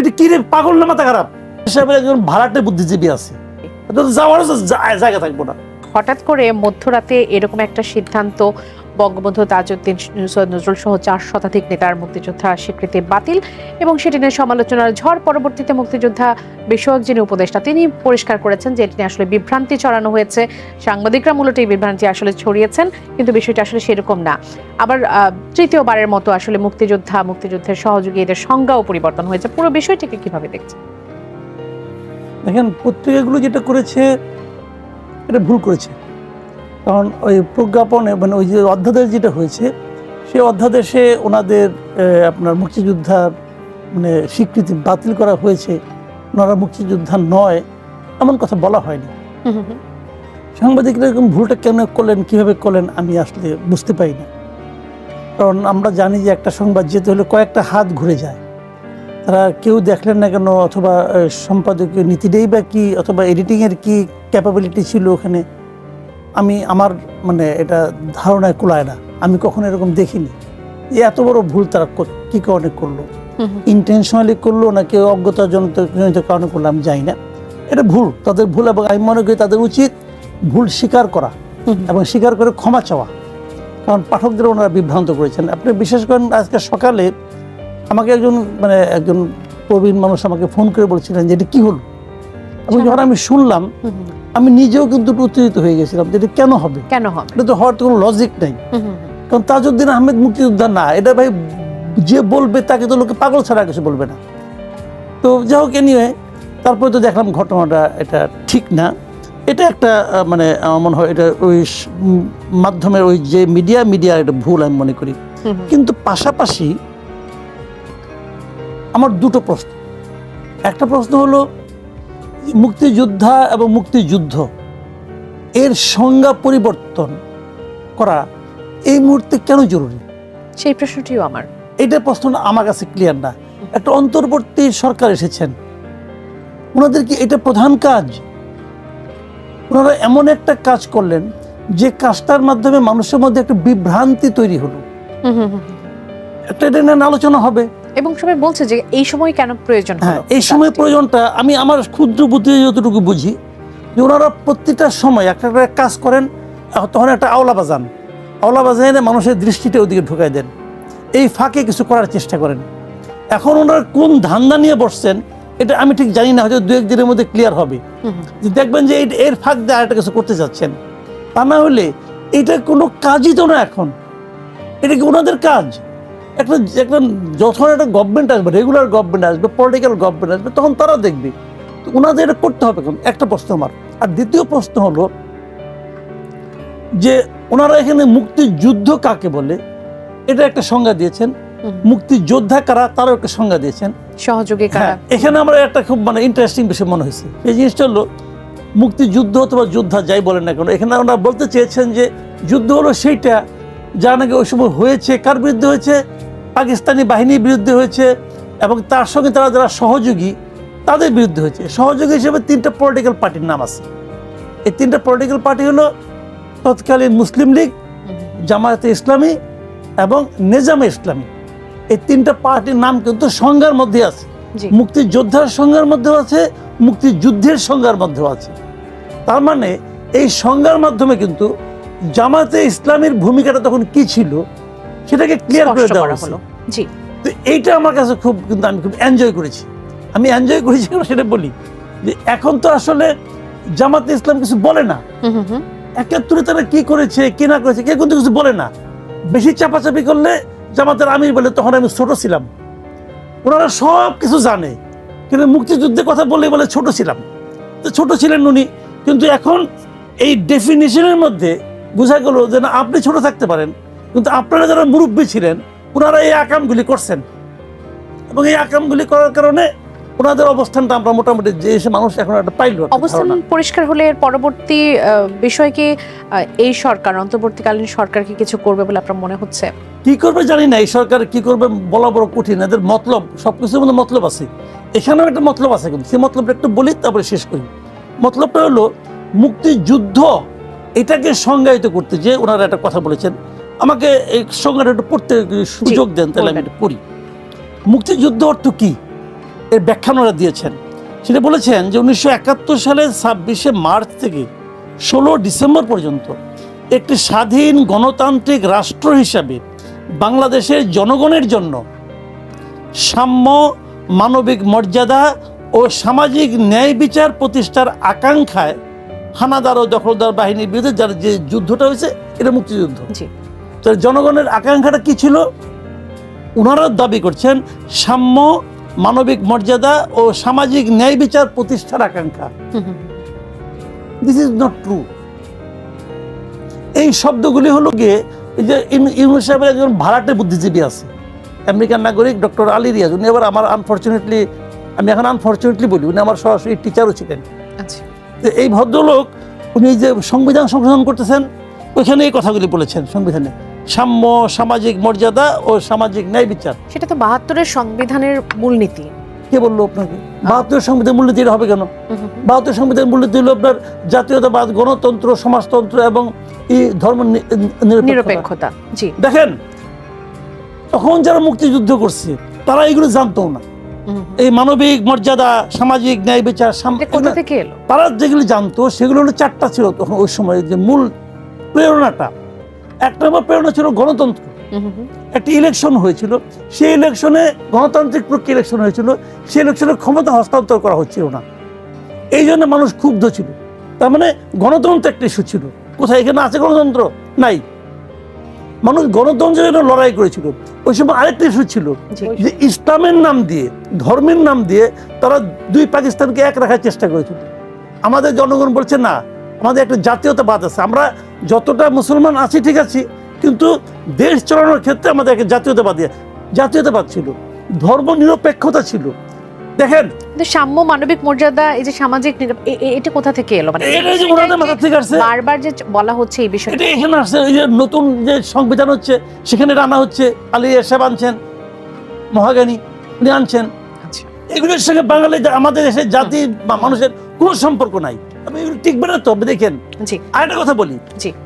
পৃথিবীতে কি রে? পাগল না মাথা খারাপ? হিসাবে একজন ভাড়াটে বুদ্ধিজীবী আছে। এটা যাওয়ার জায়গা থাকব না। হঠাৎ করে মধ্যরাতে এরকম একটা সিদ্ধান্ত বঙ্গবন্ধু তাজউদ্দিন সৈয়দ নজরুল সহ চার শতাধিক নেতার মুক্তিযোদ্ধা স্বীকৃতি বাতিল এবং সেটি নিয়ে সমালোচনার ঝড়। পরবর্তীতে মুক্তিযোদ্ধা বিষয়ক যিনি উপদেষ্টা, তিনি পরিষ্কার করেছেন যে এটি নিয়ে আসলে বিভ্রান্তি ছড়ানো হয়েছে। সাংবাদিকরা মূলত এই বিভ্রান্তি আসলে ছড়িয়েছেন, কিন্তু বিষয়টা আসলে সেরকম না। আবার তৃতীয়বারের মতো আসলে মুক্তিযোদ্ধা, মুক্তিযুদ্ধের সহযোগী এদের সংজ্ঞাও পরিবর্তন হয়েছে। পুরো বিষয়টিকে কীভাবে দেখছেন? দেখেন, পত্রিকাগুলো যেটা করেছে, এটা ভুল করেছে। কারণ ওই প্রজ্ঞাপনে মানে ওই যে অধ্যাদেশ যেটা হয়েছে সেই অধ্যাদেশে ওনাদের আপনার মুক্তিযোদ্ধার মানে স্বীকৃতি বাতিল করা হয়েছে। ওনারা মুক্তিযোদ্ধা নয় এমন কথা বলা হয়নি। সাংবাদিকরা এরকম ভুলটা কেন করলেন কীভাবে করলেন আমি আসলে বুঝতে পারি না কারণ আমরা জানি যে একটা সংবাদ যেতে হলে কয়েকটা হাত ঘুরে যায়। তারা কেউ দেখলেন না কেন? অথবা সম্পাদকীয় নীতিটাই বা কি? অথবা এডিটিংয়ের কি ক্যাপাবিলিটি ছিল ওখানে? আমি আমার মানে এটা ধারণায় কুলায় না। আমি কখনো এরকম দেখিনি। যে এত বড় ভুল তারা কি কারণে করল? ইন্টেনশনালি করল না কেউ অজ্ঞতাজনিত জনিত কারণে করল আমি জানি না। এটা ভুল তাদের ভুল এবং আমি মনে করি তাদের উচিত ভুল স্বীকার করা এবং স্বীকার করে ক্ষমা চাওয়া। কারণ পাঠকদের ওনারা বিভ্রান্ত করেছেন। আপনি বিশেষ করেন আজকে সকালে আমাকে একজন মানে একজন প্রবীণ মানুষ আমাকে ফোন করে বলছিলেন যে এটা কী হলো? এবং যখন আমি শুনলাম আমি নিজেও কিন্তু উত্তেজিত হয়ে গেছিলাম যে এটা কেন হবে? কেন হবে? এটা তো হওয়ার তো কোনো লজিক নাই। কারণ তাজউদ্দিন আহমেদ মুক্তিযোদ্ধা না এটা ভাই যে বলবে তাকে তো লোকে পাগল ছাড়া কিছু বলবে না। তো যাই হোক নিয়ে তারপরে তো দেখলাম ঘটনাটা এটা ঠিক না। এটা একটা মানে আমার মনে হয় এটা ওই মাধ্যমের ওই যে মিডিয়া মিডিয়া এটা ভুল আমি মনে করি। কিন্তু পাশাপাশি আমার দুটো প্রশ্ন। একটা প্রশ্ন হলো মুক্তিযোদ্ধা এবং মুক্তিযুদ্ধ এর সংজ্ঞা পরিবর্তন করা এই মুহূর্তে কেন জরুরি? সেই প্রশ্নটিও আমার। এটা প্রশ্নটা আমার কাছে ক্লিয়ার না। একটা অন্তর্বর্তী সরকার এসেছেন। ওনাদের কি এটা প্রধান কাজ? ওনারা এমন একটা কাজ করলেন যে কাজটার মাধ্যমে মানুষের মধ্যে একটা বিভ্রান্তি তৈরি হলো। একটা এটা নিয়ে আলোচনা হবে। এবং সবাই বলছে যে এই সময় কেন প্রয়োজন হ্যাঁ এই সময় প্রয়োজনটা আমি আমার ক্ষুদ্র বুদ্ধি যতটুকু বুঝি যে ওনারা প্রত্যেকটা সময় একটা একটা কাজ করেন তখন একটা আওলা বাজান। আওলা বাজান মানুষের দৃষ্টিটা ওদিকে ঢুকাই দেন। এই ফাঁকে কিছু করার চেষ্টা করেন। এখন ওনারা কোন ধান্দা নিয়ে বসছেন এটা আমি ঠিক জানি না হয়তো দু এক দিনের মধ্যে ক্লিয়ার হবে। যে দেখবেন যে এই- এর ফাঁক দিয়ে আরেকটা কিছু করতে যাচ্ছেন। তা না হলে এটা কোনো কাজই তো না এখন। এটা কি ওনাদের কাজ? একটা একটা যখন একটা গভর্নমেন্ট আসবে রেগুলার গভর্নমেন্ট আসবে পলিটিক্যাল গভর্নমেন্ট আসবে তখন তারা দেখবে ওনাদের এটা করতে হবে এখন একটা প্রশ্ন আমার। আর দ্বিতীয় প্রশ্ন হলো যে ওনারা এখানে মুক্তিযুদ্ধ কাকে বলে? এটা একটা সংজ্ঞা দিয়েছেন। মুক্তিযোদ্ধা কারা তারও একটা সংজ্ঞা দিয়েছেন। সহযোগী কারা? হ্যাঁ এখানে আমার একটা খুব মানে ইন্টারেস্টিং বিষয় মনে হয়েছে। এই জিনিসটা হলো মুক্তিযুদ্ধ অথবা যোদ্ধা যাই বলেন না কেন এখানে ওনারা বলতে চেয়েছেন যে যুদ্ধ হলো সেইটা যা নাকি ওই সময় হয়েছে কার বিরুদ্ধে হয়েছে? পাকিস্তানি বাহিনীর বিরুদ্ধে হয়েছে এবং তার সঙ্গে তারা যারা সহযোগী তাদের বিরুদ্ধে হয়েছে। সহযোগী হিসেবে তিনটা পলিটিক্যাল পার্টির নাম আছে। এই তিনটা পলিটিক্যাল পার্টি হলো তৎকালীন মুসলিম লীগ জামায়াতে ইসলামী এবং নেজামে ইসলামী। এই তিনটা পার্টির নাম কিন্তু সংজ্ঞার মধ্যে আছে। মুক্তিযোদ্ধার সংজ্ঞার মধ্যেও আছে মুক্তিযুদ্ধের সংজ্ঞার মধ্যেও আছে। তার মানে এই সংজ্ঞার মাধ্যমে কিন্তু জামাতে ইসলামের ভূমিকাটা তখন কি ছিল? সেটাকে ক্লিয়ার করে দেওয়া হলো। জি। তো এইটা আমার কাছে খুব কিন্তু আমি খুব এনজয় করেছি। আমি এনজয় করেছি সেটা বলি যে এখন তো আসলে জামাতে ইসলাম কিছু বলে না। একাত্তরে তারা কি করেছে কি না করেছে কেউ কিন্তু কিছু বলে না। বেশি চাপাচাপি করলে জামাতের আমির বলে তখন আমি ছোট ছিলাম। ওনারা সব কিছু জানে। কিন্তু মুক্তিযুদ্ধের কথা বলে বলে ছোট ছিলাম। তো ছোট ছিলেন উনি। কিন্তু এখন এই ডেফিনেশনের মধ্যে বোঝা গেল যে না আপনি ছোট থাকতে পারেন। কিন্তু আপনারা যারা মুরব্বী ছিলেন ওনারা এই আকামগুলি করছেন। এবং এই আকামগুলি করার কারণে ওনাদের অবস্থানটা আমরা মোটামুটি যে এসে মানুষ এখন একটা পাইল অবস্থান পরিষ্কার হলে এর পরবর্তী বিষয় কি এই সরকার অন্তর্বর্তীকালীন সরকার কি কিছু করবে বলে আপনার মনে হচ্ছে? কি করবে জানি না এই সরকার কি করবে বলা বড় কঠিন। এদের মতলব সবকিছুর মধ্যে মতলব আছে। এখানেও একটা মতলব আছে কিন্তু সেই মতলবটা একটু বলি তারপরে শেষ করি। মতলবটা হলো মুক্তিযুদ্ধ এটাকে সংজ্ঞায়িত করতে যে ওনারা একটা কথা বলেছেন আমাকে এই সংজ্ঞাটা একটু পড়তে সুযোগ দেন তাহলে আমি একটু পড়ি। মুক্তিযুদ্ধ অর্থ কি? এর ব্যাখ্যা ওনারা দিয়েছেন। সেটা বলেছেন যে উনিশশো একাত্তর সালের ছাব্বিশে মার্চ থেকে ষোলো ডিসেম্বর পর্যন্ত একটি স্বাধীন গণতান্ত্রিক রাষ্ট্র হিসাবে বাংলাদেশের জনগণের জন্য সাম্য মানবিক মর্যাদা ও সামাজিক ন্যায় বিচার প্রতিষ্ঠার আকাঙ্ক্ষায় হানাদার ও দখলদার বাহিনীর বিরুদ্ধে যার যে যুদ্ধটা হয়েছে এটা মুক্তিযুদ্ধ। তো জনগণের আকাঙ্ক্ষাটা কি ছিল? ওনারা দাবি করছেন সাম্য মানবিক মর্যাদা ও সামাজিক ন্যায় বিচার প্রতিষ্ঠার আকাঙ্ক্ষা। দিস ইজ নট ট্রু এই শব্দগুলি হলো গিয়ে এই যে ইউনু- ইউনুস সাহেবের একজন ভাড়াটে বুদ্ধিজীবী আছে আমেরিকান নাগরিক ডক্টর আলী রিয়াজ। উনি আবার আমার আনফর্চুনেটলি আমি এখন আনফর্চুনেটলি বলি উনি আমার সরাসরি টিচারও ছিলেন। আচ্ছা। যে এই ভদ্রলোক উনি যে সংবিধান সংশোধন করতেছেন ওইখানে এই কথাগুলি বলেছেন সংবিধানে। সাম্য সামাজিক মর্যাদা ও সামাজিক ন্যায় বিচার। সেটা তো বাহাত্তরের সংবিধানের মূলনীতি। কে বলল আপনাকে? বাহাত্তর সংবিধান মূল্যনীতি এটা হবে কেন। বাহাত্তর সংবিধান মূল্যনীতি হলো আপনার জাতীয়তাবাদ গণতন্ত্র সমাজতন্ত্র এবং ধর্ম নিরপেক্ষতা। জি। দেখেন তখন যারা মুক্তিযুদ্ধ করছে তারা এগুলো জানতো না। এই মানবিক মর্যাদা সামাজিক ন্যায় বিচার তারা যেগুলো জানতো সেগুলো হলো চারটা ছিল তখন ওই সময় যে মূল প্রেরণাটা। এক নম্বর প্রেরণা ছিল গণতন্ত্র। একটি ইলেকশন হয়েছিল। সেই ইলেকশনে গণতান্ত্রিক প্রক্রিয়া ইলেকশন হয়েছিল। সেই ইলেকশনে ক্ষমতা হস্তান্তর করা হচ্ছিল না। এই জন্য মানুষ ক্ষুব্ধ ছিল। তার মানে গণতন্ত্র একটা ইস্যু ছিল। কোথায়? এখানে আছে গণতন্ত্র? নাই। মানুষ গণতন্ত্রের জন্য লড়াই করেছিল। ওই সময় আরেকটা ইস্যু ছিল যে ইসলামের নাম দিয়ে ধর্মের নাম দিয়ে তারা দুই পাকিস্তানকে এক রাখার চেষ্টা করেছিল। আমাদের জনগণ বলছে না আমাদের একটা জাতীয়তাবাদ আছে। আমরা যতটা মুসলমান আছি ঠিক আছি কিন্তু দেশ চালানোর ক্ষেত্রে আমাদের একটা জাতীয়তাবাদী জাতীয়তাবাদ ছিল ধর্ম নিরপেক্ষতা ছিল। দেখেন সাম্য মানবিক মর্যাদা এই যে সামাজিক এটা কোথা থেকে এলো? মানে এটা যে ওনাদের মাথা থেকে আসছে। বারবার যে বলা হচ্ছে এই বিষয়টা। এটা এখানে আসছে এই যে নতুন যে সংবিধান হচ্ছে সেখানে রানা হচ্ছে আলী এরশাদ আনছেন মহাগানী উনি আনছেন। আচ্ছা। এগুলোর সঙ্গে বাঙালি আমাদের দেশের জাতি বা মানুষের কোনো সম্পর্ক নাই। আমি টিকবে না তো? দেখেন। কথা বলি।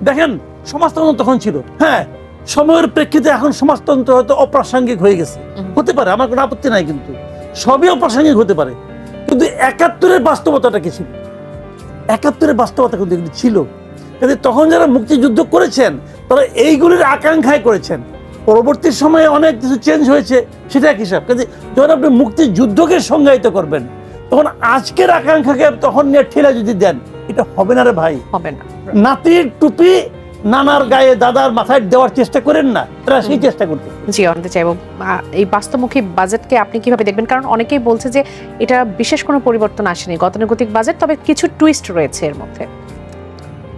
দেখেন সমাজতন্ত্র তখন ছিল। হ্যাঁ সময়ের প্রেক্ষিতে এখন সমাজতন্ত্র হয়তো অপ্রাসঙ্গিক হয়ে গেছে। হতে পারে আমার কোনো আপত্তি নাই কিন্তু। সবই অপ্রাসঙ্গিক হতে পারে। কিন্তু একাত্তরের বাস্তবতাটা কি ছিল? একাত্তরের বাস্তবতা কিন্তু এগুলি ছিল। কিন্তু তখন যারা মুক্তিযুদ্ধ করেছেন তারা এইগুলির আকাঙ্ক্ষায় করেছেন। পরবর্তী সময়ে অনেক কিছু চেঞ্জ হয়েছে সেটা এক হিসাব। কিন্তু যখন আপনি মুক্তিযুদ্ধকে সংজ্ঞায়িত করবেন তখন আজকের আকাঙ্ক্ষাকে তখন নিয়ে ঠেলা যদি দেন এটা হবে না রে ভাই। হবে না। নাতির টুপি নানার গায়ে দাদার মাথায় দেওয়ার চেষ্টা করেন না এরা সেই চেষ্টা করতে জি জানতে চাইব এই বাস্তবমুখী বাজেটকে আপনি কীভাবে দেখবেন? কারণ অনেকেই বলছে যে এটা বিশেষ কোনো পরিবর্তন আসেনি গতানুগতিক বাজেট তবে কিছু টুইস্ট রয়েছে এর মধ্যে।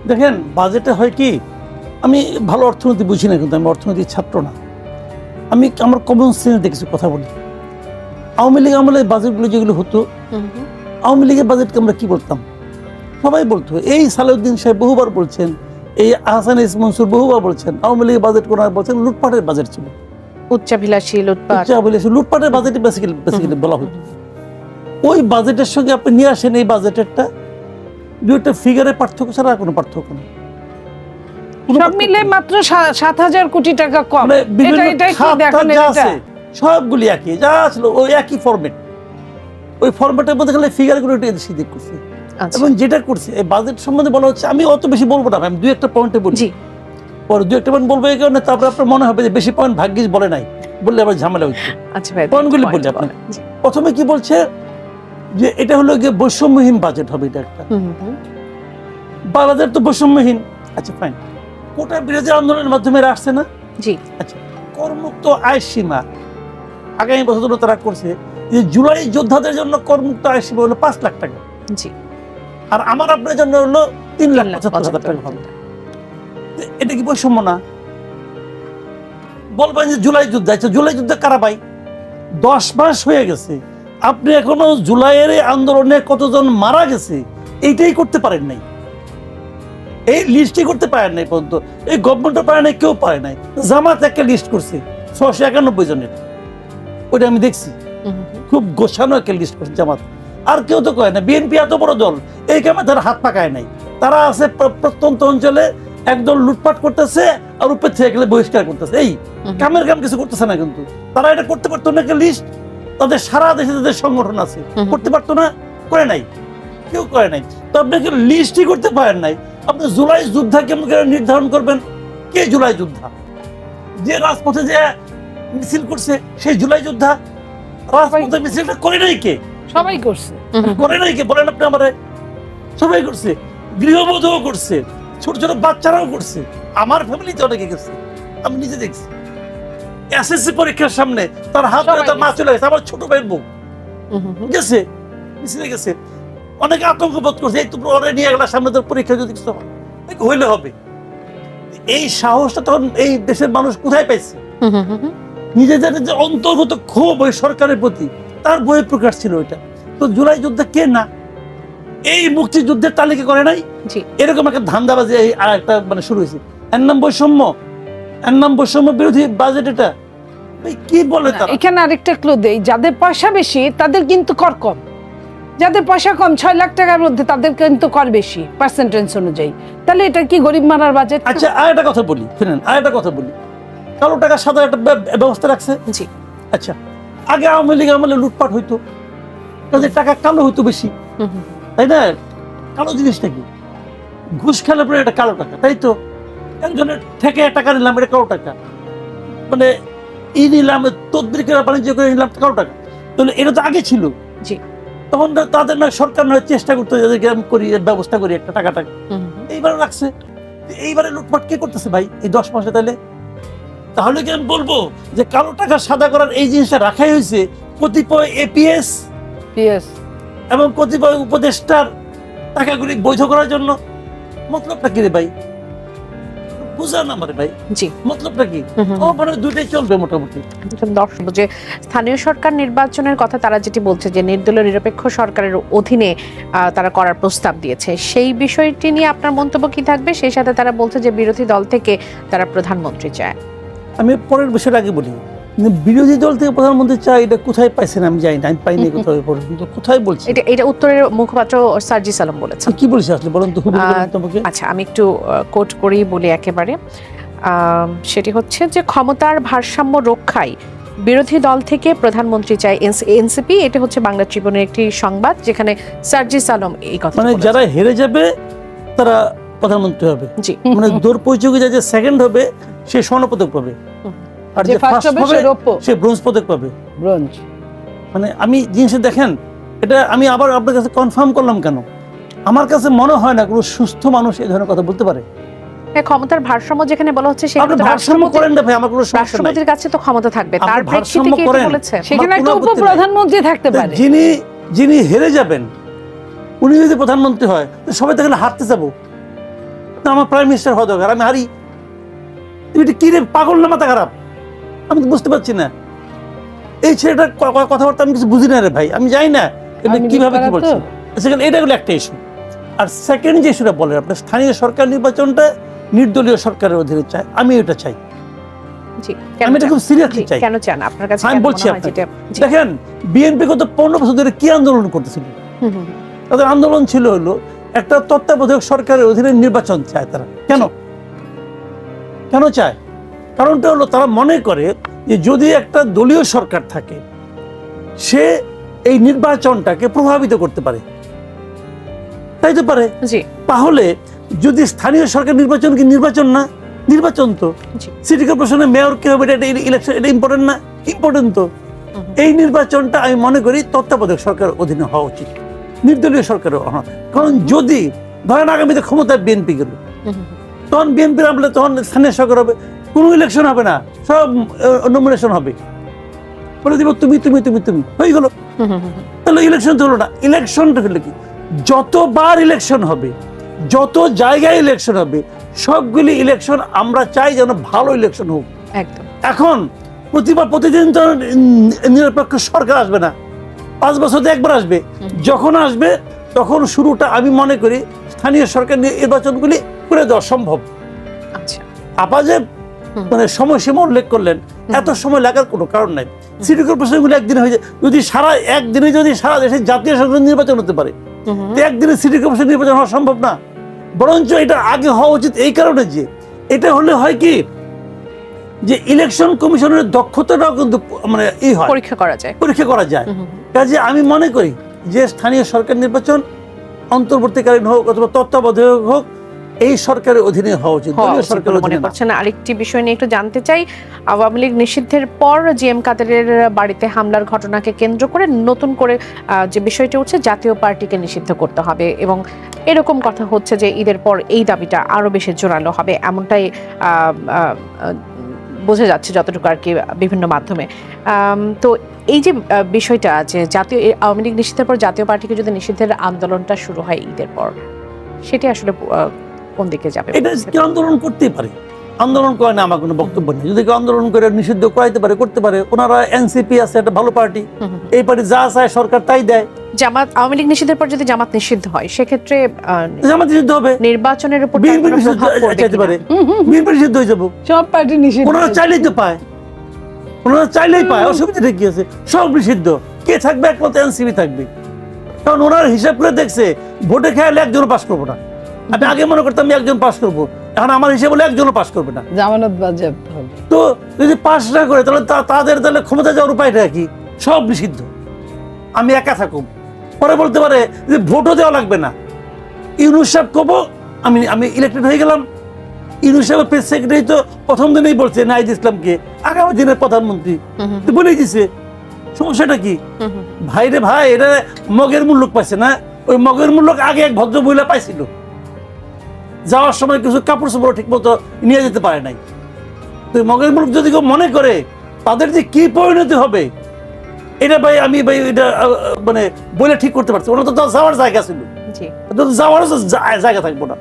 দেখেন বাজেটে হয় কি আমি ভালো অর্থনীতি বুঝি না কিন্তু আমি অর্থনীতির ছাত্র না। আমি আমার কমন সেন্স কিছু কথা বলি। আওয়ামী লীগ আমলে বাজেটগুলো যেগুলো হতো আওয়ামী লীগের বাজেটকে আমরা কি বলতাম? সবাই বলতো এই সালাউদ্দিন সাহেব বহুবার বলছেন এই আহসান ইস মনসুর বহুবার বলছেন আওয়ামী লীগের বাজেট কোন বলছেন লুটপাটের বাজেট ছিল। উচ্চাভিলাষী লুটপাট। বলেছে লুটপাটের বাজেটই বেসিক্যালি বেসিক্যালি বলা হতো। ওই বাজেটের সঙ্গে আপনি নিয়ে আসেন এই বাজেটেরটা দু একটা ফিগারের পার্থক্য ছাড়া আর কোনো পার্থক্য নেই। সব মিলে মাত্র সাত হাজার কোটি টাকা কম। মানে এটা এটা কি খাত এটা সবগুলি একই যা ছিল ওই একই ফরম্যাট ওই ফরম্যাটের মধ্যে খালি ফিগারগুলো একটু এদিক সেদিক করছে। আচ্ছা। এবং যেটা করছে এই বাজেট সম্বন্ধে বলা হচ্ছে আমি অত বেশি বলব না আমি দুই একটা পয়েন্টে বলি। জি। পরে দুই একটা পয়েন্ট বলব এই কারণে তারপরে আপনার মনে হবে যে বেশি পয়েন্ট ভাগ্যিস বলে নাই বললে আবার ঝামেলা হচ্ছে point বললে আপনি? প্রথমে কি বলছে যে এটা হলো গিয়ে বৈষম্যহীন বাজেট হবে এটা একটা। বাংলাদেশ তো বৈষম্যহীন। আচ্ছা ফাইন কোটা বিরোধী আন্দোলনের মাধ্যমে আসছে না? জি। আচ্ছা করমুক্ত আয় সীমা আগামী বছর বছরগুলো তারা করছে যে জুলাই যোদ্ধাদের জন্য করমুক্ত আয় সীমা হলো পাঁচ লাখ টাকা। জি। আর আমার আপনার জন্য হলো তিন লাখ পঁচাত্তর হাজার টাকা এটা কি বৈষম্য না? বলবেন যে জুলাই যুদ্ধ আচ্ছা জুলাই যুদ্ধ কারা পাই দশ মাস হয়ে গেছে আপনি এখনও জুলাইয়ের আন্দোলনে কতজন মারা গেছে এইটাই করতে পারেন নাই। এই লিস্টই করতে পারেন নাই পর্যন্ত এই গভর্নমেন্টও পারে নাই কেউ পারে নাই। জামাত একটা লিস্ট করছে ছশো একানব্বই জনের। ওইটা আমি দেখছি। খুব গোছানো একটা লিস্ট করছে জামাত। আর কেউ তো কয় না বিএনপি এত বড় দল এই কামে তারা হাত পাকায় নাই। তারা আছে প্রত্যন্ত অঞ্চলে একদল লুটপাট করতেছে আর উপর থেকে গেলে বহিষ্কার করতেছে। এই কামের কাম কিছু করতেছে না কিন্তু। তারা এটা করতে পারতো না একটা লিস্ট তাদের সারা দেশে তাদের সংগঠন আছে। করতে পারতো না করে নাই। কেউ করে নাই। তো আপনাকে লিস্টই করতে পারেন নাই? আপনি জুলাই যোদ্ধা কেমন করে নির্ধারণ করবেন? কে জুলাই যোদ্ধা? যে রাজপথে যে মিছিল করছে সেই জুলাই যোদ্ধা রাজপথে মিছিলটা করে নাই কে? সবাই করছে। করে নাই কে? বলেন আপনি আমারে। সবাই করছে গৃহবধূও করছে ছোট ছোট বাচ্চারাও করছে আমার ফ্যামিলিতে অনেকে গেছে আমি নিজে দেখছি। এসএসসি পরীক্ষার সামনে তার হাত ধরে তার মা চলে গেছে আমার ছোট ভাইয়ের বউ। গেছে মিছিলে গেছে। অনেকে আতঙ্ক বোধ করছে এই তো ওরা নিয়ে গেল সামনে তোর পরীক্ষা যদি কিছু হয় হইলে হবে। এই সাহসটা তখন এই দেশের মানুষ কোথায় পাইছে? হুম, হুম, হুম, হুম। নিজেদের যে অন্তর্গত ক্ষোভ ওই সরকারের প্রতি। তার বই প্রকাশ ছিল ওইটা। তো জুলাই যুদ্ধে কে না? এই মুক্তিযুদ্ধের তালিকা করে নাই? এরকম একটা ধান্দাবাজি আর একটা মানে শুরু হয়েছে। এর নাম বৈষম্য। এর নাম বৈষম্য বিরোধী বাজেট এটা। কি বলে তারা? এখানে আরেকটা ক্লু দেই। যাদের পয়সা বেশি তাদের কিন্তু কর কম। যাদের পয়সা কম ছয় লাখ টাকার মধ্যে তাদের কিন্তু কর বেশি পার্সেন্টেজ অনুযায়ী। তাহলে এটা কি গরিব মারার বাজেট আচ্ছা আর একটা কথা বলি শুনেন আর একটা কথা বলি। কালো টাকা সাদা একটা ব্যবস্থা রাখছে? জি। আচ্ছা। আগে আওয়ামী লীগ আমলে লুটপাট হইতো। তাদের টাকা কালো হইতো বেশি। তাই না? কালো জিনিসটা কি? ঘুষ খেলে পরে এটা কালো টাকা তাই তো? একজনের থেকে টাকা নিলাম এটা কালো টাকা। মানে ই নিলাম তদবির করে বাণিজ্য করে নিলাম কালো টাকা। তাহলে এটা তো আগে ছিল। জি। তখন তাদের না সরকার নয় চেষ্টা করতো যাদেরকে আমি করি ব্যবস্থা করি একটা টাকা টাকা। হুম, হুম, হুম। এইবারে রাখছে। এইবারে লুটপাট কে করতেছে ভাই? এই দশ মাসে তাহলে? তাহলে কি আমি বলব যে কালো টাকা সাদা করার এই জিনিসটা রাখাই হয়েছে? কতিপয় এপিএস ইয়েস এবং কতিপয় উপদেষ্টার টাকাগুলি বৈধ করার জন্য। মতলবটা কি রে ভাই? বুঝান আমার ভাই। জি। মতলবটা কি? হুম, হুম, ও মানে দুইটাই চলবে মোটামুটি। দর্শক যে স্থানীয় সরকার নির্বাচনের কথা তারা যেটি বলছে যে নির্দলীয় নিরপেক্ষ সরকারের অধীনে তারা করার প্রস্তাব দিয়েছে। সেই বিষয়টি নিয়ে আপনার মন্তব্য কি থাকবে? সেই সাথে তারা বলছে যে বিরোধী দল থেকে তারা প্রধানমন্ত্রী চায়। আমি পরের বিষয়টা আগে বলি। বিরোধী দল থেকে প্রধানমন্ত্রী চাই এটা কোথায় পাইছেন আমি জানি না আমি পাইনি কোথাও পর্যন্ত কোথায় বলছি এটা এটা উত্তরের মুখপাত্র সার্জিস আলম বলেছেন। কি বলছি আসলে? বলুন তো হুবহু বলুন তো আমাকে আচ্ছা আমি একটু কোট করেই বলি একেবারে। সেটি হচ্ছে যে ক্ষমতার ভারসাম্য রক্ষায় বিরোধী দল থেকে প্রধানমন্ত্রী চায় এনসিপি এটা হচ্ছে বাংলা ট্রিবিউনের একটি সংবাদ যেখানে সার্জিস আলম এই কথা মানে যারা হেরে যাবে তারা প্রধানমন্ত্রী হবে। জি। মানে দৌড় প্রতিযোগিতা যে সেকেন্ড হবে সে স্বর্ণপদক পাবে। আর যে ফার্স্ট হবে সে ব্রোঞ্জ পদক পাবে। ব্রোঞ্জ। মানে আমি জিনিসটা দেখেন এটা আমি আবার আপনার কাছে কনফার্ম করলাম কেন? আমার কাছে মনে হয় না কোনো সুস্থ মানুষ এই ধরনের কথা বলতে পারে। হ্যাঁ, ক্ষমতার ভারসাম্য যেখানে বলা হচ্ছে সেখানে ভারসাম্য করেন না ভাই আমার কোনো সমস্যা নাই। রাষ্ট্রপতির কাছে তো ক্ষমতা থাকবে। তার প্রেক্ষিতে ভারসাম্য কি। বলেছে? সেখানে একটা। উপপ্রধানমন্ত্রী থাকতে পারে। যিনি যিনি হেরে যাবেন উনি যদি প্রধানমন্ত্রী হয় সবাই তাহলে হারতে যাব। আমার প্রাইম মিনিস্টার হওয়া দরকার। আমি হারি তুমি এটা কি রে? পাগল না মাথা খারাপ? আমি তো বুঝতে পারছি না। এই ছেলেটার কথাবার্তা আমি কিছু বুঝি না রে ভাই। আমি জানি না এটা কীভাবে কি বলছি। সেখানে এটা হলো একটা ইস্যু আর সেকেন্ড যে ইস্যুটা বলেন আপনার স্থানীয় সরকার নির্বাচনটা নির্দলীয় সরকারের অধীনে চাই আমি এটা চাই। আমি এটা? খুব সিরিয়াসলি চাই। কেন চান? আপনার কাছে আমি বলছি আপনাকে। যেটা জি, দেখেন বিএনপি গত পনেরো বছর ধরে কি আন্দোলন করতেছিল? তাদের আন্দোলন ছিল হলো একটা তত্ত্বাবধায়ক সরকারের অধীনে নির্বাচন চায় তারা। কেন? কেন চায়? কারণটা হলো তারা মনে করে যে যদি একটা দলীয় সরকার থাকে সে এই নির্বাচনটাকে প্রভাবিত করতে পারে। তাই তো পারে? তাহলে যদি স্থানীয় সরকার নির্বাচন কি নির্বাচন না? নির্বাচন তো। সিটি কর্পোরেশনের মেয়র কে হবে এটা ইলেকশন এটা ইম্পর্টেন্ট না। ইম্পর্টেন্ট তো। এই নির্বাচনটা আমি মনে করি তত্ত্বাবধায়ক সরকার অধীনে হওয়া উচিত। নির্দলীয় সরকারের হওয়া। কারণ যদি ধরেন আগামীতে ক্ষমতায় বিএনপি গেল। তখন বিএনপির আমলে তখন স্থানীয় সরকার হবে কোনো ইলেকশন হবে না সব নমিনেশন হবে। বলে দিব তুমি তুমি তুমি তুমি হয়ে গেল। তাহলে ইলেকশন তো হলো না ইলেকশনটা হলো কি? যতবার ইলেকশন হবে যত জায়গায় ইলেকশন হবে সবগুলি ইলেকশন আমরা চাই যেন ভালো ইলেকশন হোক। এখন প্রতিবার প্রতিদিন তো নিরপেক্ষ সরকার আসবে না। পাঁচ বছরে একবার আসবে। যখন আসবে তখন শুরুটা আমি মনে করি স্থানীয় সরকার নির্বাচনগুলি করে দেওয়া সম্ভব। আচ্ছা। আপা যে মানে সময়সীমা উল্লেখ করলেন এত সময় লাগার কোনো কারণ নাই। সিটি কর্পোরেশনগুলো একদিন হয়ে যায় যদি সারা একদিনে যদি সারা দেশে জাতীয় সংসদ নির্বাচন হতে পারে একদিনে সিটি কর্পোরেশন নির্বাচন হওয়া সম্ভব না। বরঞ্চ এটা আগে হওয়া উচিত এই কারণে যে এটা হলে হয় কি যে ইলেকশন কমিশনের দক্ষতাটাও কিন্তু মানে ই হয়। পরীক্ষা করা যায়। পরীক্ষা করা যায়। কাজে আমি মনে করি যে স্থানীয় সরকার নির্বাচন অন্তর্বর্তীকালীন হোক অথবা তত্ত্বাবধায়ক হোক এই সরকারের অধীনে হওয়া উচিত মনে করছেন। আরেকটি বিষয় নিয়ে একটু জানতে চাই আওয়ামী লীগ নিষিদ্ধের পর জি এম কাদেরের বাড়িতে হামলার ঘটনাকে কেন্দ্র করে নতুন করে যে বিষয়টি উঠছে জাতীয় পার্টিকে নিষিদ্ধ করতে হবে এবং এরকম কথা হচ্ছে যে ঈদের পর এই দাবিটা আরও বেশি জোরালো হবে এমনটাই বোঝা যাচ্ছে যতটুকু আর কি বিভিন্ন মাধ্যমে। তো এই যে বিষয়টা আছে জাতীয় আওয়ামী লীগ নিষিদ্ধের পর জাতীয় পার্টিকে যদি নিষিদ্ধের আন্দোলনটা শুরু হয় ঈদের পর সেটি আসলে কোন দিকে যাবে? এটা কি আন্দোলন করতেই পারে। আন্দোলন করে না আমার কোনো বক্তব্য নেই। যদি কেউ আন্দোলন করে নিষিদ্ধ করাইতে পারে করতে পারে ওনারা এনসিপি আছে একটা ভালো পার্টি। এই পার্টি যা চায় সরকার তাই দেয়। জামাত আওয়ামী লীগ নিষিদ্ধের পর যদি জামাত নিষিদ্ধ হয় সেক্ষেত্রে জামাত নিষিদ্ধ হবে। নির্বাচনের উপর বিএনপি নিষিদ্ধ চাইতে পারে। বিএনপি নিষিদ্ধ হয়ে যাব। সব পার্টি নিষিদ্ধ। ওনারা চাইলেই তো পায়। ওনারা চাইলেই পায়। অসুবিধা কি আছে? সব নিষিদ্ধ। কে থাকবে? একমাত্র এনসিপি থাকবে। কারণ ওনার হিসাব করে দেখছে ভোটে খেয়ালে একজনও পাস করব না। আমি আগে মনে করতাম আমি একজন পাস করব। এখন আমার হিসাব হলে একজনও পাস করবে না। জামানত বাজেয়াপ্ত হবে। তো যদি পাস না করে তাহলে তাদের তাহলে ক্ষমতা যাওয়ার উপায়টা কি? সব নিষিদ্ধ। আমি একা থাকুম। পরে বলতে পারে যে ভোটও দেওয়া লাগবে না। ইউনুস সাহেব কব আমি আমি ইলেক্টেড হয়ে গেলাম। ইউনুস সাহেবের প্রেস সেক্রেটারি তো প্রথম দিনেই বলছে নাইদ ইসলামকে। আগামী দিনের প্রধানমন্ত্রী। তো বলেই দিছে। সমস্যাটা কি? হুম, হুম। ভাই রে ভাই এটা মগের মূল্য পাইছে না? ওই মগের মূল্য আগে এক ভদ্র মহিলা পাইছিল। যাওয়ার সময় কিছু কাপড় চোপড় ঠিক মতো নিয়ে যেতে পারে নাই। তো মগের মুখ যদি কেউ মনে করে তাদের যে কি পরিণতি হবে এটা ভাই আমি ভাই এটা মানে বলে ঠিক করতে পারছি। ওরা তো যাওয়ার জায়গা ছিল। যাওয়ার যাওয়ারও জায়গা থাকব না।